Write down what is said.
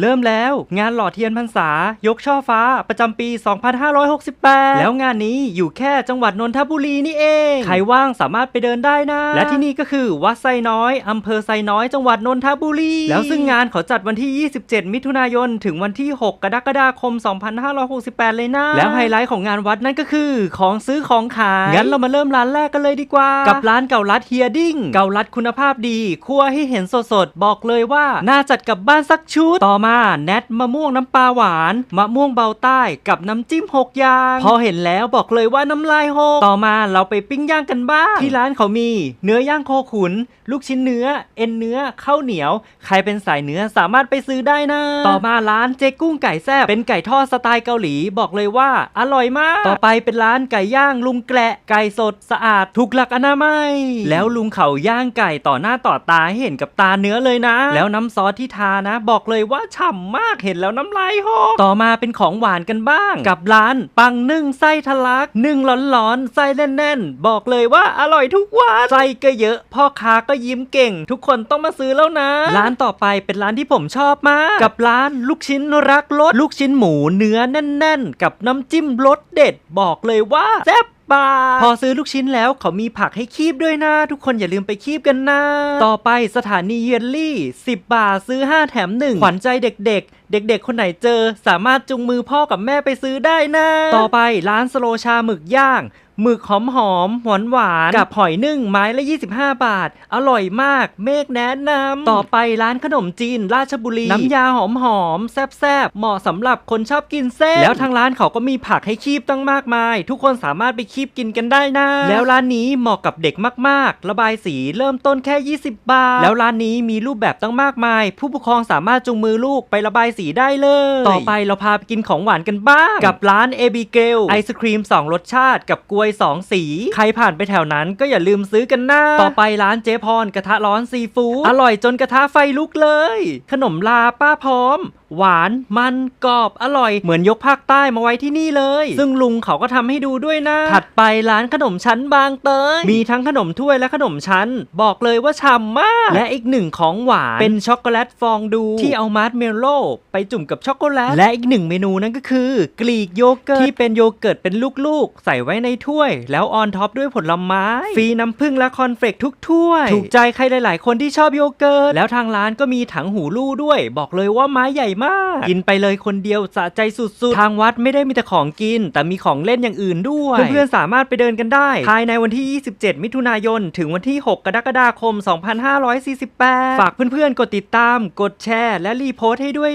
เริ่มแล้วงานหล่อเทียนพรรษายกช่อฟ้าประจำปี 2568 แล้วงานนี้อยู่แค่จังหวัดนนทบุรีนี่เอง ใครว่างสามารถไปเดินได้นะ และที่นี่ก็คือวัดไซน้อยอำเภอไซน้อยจังหวัดนนทบุรี แล้วซึ่งงานเขาจัดวันที่ 27 มิถุนายน ถึงวันที่ 6 กรกฎาคม 2568 เลยนะ แล้วไฮไลท์ของงานวัดนั่นก็คือ ของซื้อของขาย งั้นเรามาเริ่มร้านแรกกันเลยดีกว่า กับร้านเก่าลัดเฮียดิ้ง เก่าลัดคุณภาพดีคั่วให้เห็นสดๆ บอกเลยว่าน่าจัดกลับบ้านสักชุด ต่อมาาแนทมะม่วงน้ำปลาหวาน มะม่วงเบาใต้กับน้ำจิ้มหกอย่าง พอเห็นแล้วบอกเลยว่าน้ำลายหกต่อมาเราไปปิ้งย่างกันบ้างที่ร้านเขามี เนื้อย่างโคขุน ลูกชิ้นเนื้อ เอ็นเนื้อข้าวเหนียว ใครเป็นสายเนื้อสามารถไปซื้อได้นะ ต่อมาร้านเจ๊กุ้งไก่แซ่บเป็นไก่ทอดสไตล์เกาหลีบอกเลยว่า อร่อยมาก ต่อไปเป็นร้านไก่ย่างลุงแกละไก่สดสะอาดถูกหลักอนามัย แล้วลุงเขาย่างไก่ต่อหน้าต่อตาให้เห็นกับตาเนื้อเลยนะ แล้วน้ำซอสที่ทานะ บอกเลยว่าฉำมากเห็นแล้วน้ำลายหกต่อมาเป็นของหวานกันบ้าง กับร้านปังนึ่งไส้ทะลักนึ่งร้อนๆไส้แน่นๆ บอกเลยว่าอร่อยทุกวันไส้ก็เยอะ พ่อค้าก็ยิ้มเก่ง ทุกคนต้องมาซื้อแล้วนะ ร้านต่อไปเป็นร้านที่ผมชอบมาก กับร้านลูกชิ้นรักรสลูกชิ้นหมูเนื้อแน่น ๆ กับน้ำจิ้มรสเด็ด บอกเลยว่าแซ่บ ปากพอซื้อลูกชิ้นแล้วเขามีผักให้คีบด้วยนะ ทุกคนอย่าลืมไปคีบกันนะ ต่อไปสถานีเยลลี่ 10 บาทซื้อ 5 แถม 1 ขวัญใจเด็ก ๆ เด็กๆ คนไหนเจอ สามารถจุงมือพ่อกับแม่ไปซื้อได้นะ ต่อไปร้านสโลชาหมึกย่าง หมึกหอมหอมหวานหวานๆกับหอยนึ่งไม้ละ 25 บาท อร่อยมาก เมฆแนะนำต่อไปร้านขนมจีน ราชบุรี น้ำยาหอมหอมๆแซบๆเหมาะสำหรับคนชอบกินเส้น แล้วทางร้านเขาก็มีผักให้คีบตั้งมากมาย ทุกคนสามารถไปคีบกินกันได้นะ แล้วร้านนี้เหมาะกับเด็กมากๆ ระบายสีเริ่มต้นแค่ 20 บาท แล้วร้านนี้มีรูปแบบตั้งมากมาย ผู้ปกครองสามารถจูงมือลูกไประบายสีได้เลย ต่อไปเราพาไปกินของหวานกันบ้าง กับร้านเอบิเกลไอศครีม2รสชาติกับกล้วย2 สี ใครผ่านไปแถวนั้นก็อย่าลืมซื้อกันนะต่อไปร้านเจ๊พรกระทะร้อนซีฟู้ดอร่อยจนกระทะไฟลุกเลย ขนมลาป้าพร้อม หวานมันกรอบอร่อยเหมือนยกภาคใต้มาไว้ที่นี่เลย ซึ่งลุงเขาก็ทำให้ดูด้วยนะ ถัดไปร้านขนมชั้นบางเตยมีทั้งขนมถ้วยและขนมชั้น บอกเลยว่าฉ่ำมาก และอีกหนึ่งของหวานเป็นช็อกโกแลตฟองดู ที่เอามาร์ชเมลโล่ไปจุ่มกับช็อกโกแลตและอีกหนึ่งเมนูนั่นก็คือ กรีกโยเกิร์ตที่เป็นโยเกิร์ตเป็นลูกๆ ใส่ไว้ในถ้วถ้วย แล้วออนท็อปด้วยผลไม้ ฟรีน้ำผึ้งและคอนเฟลกทุกถ้วย ถูกใจใครหลาย ๆ คนที่ชอบโยเกิร์ต แล้วทางร้านก็มีถังหูลู่ด้วย บอกเลยว่าไม้ใหญ่มาก กินไปเลยคนเดียวสะใจสุด ๆ ทางวัดไม่ได้มีแต่ของกิน แต่มีของเล่นอย่างอื่นด้วย เพื่อน ๆ สามารถไปเดินกันได้ ภายในวันที่ 27 มิถุนายน ถึงวันที่ 6 กรกฎาคม 2548 ฝากเพื่อน ๆ กดติดตาม กดแชร์ และรีโพสต์ให้ด้วย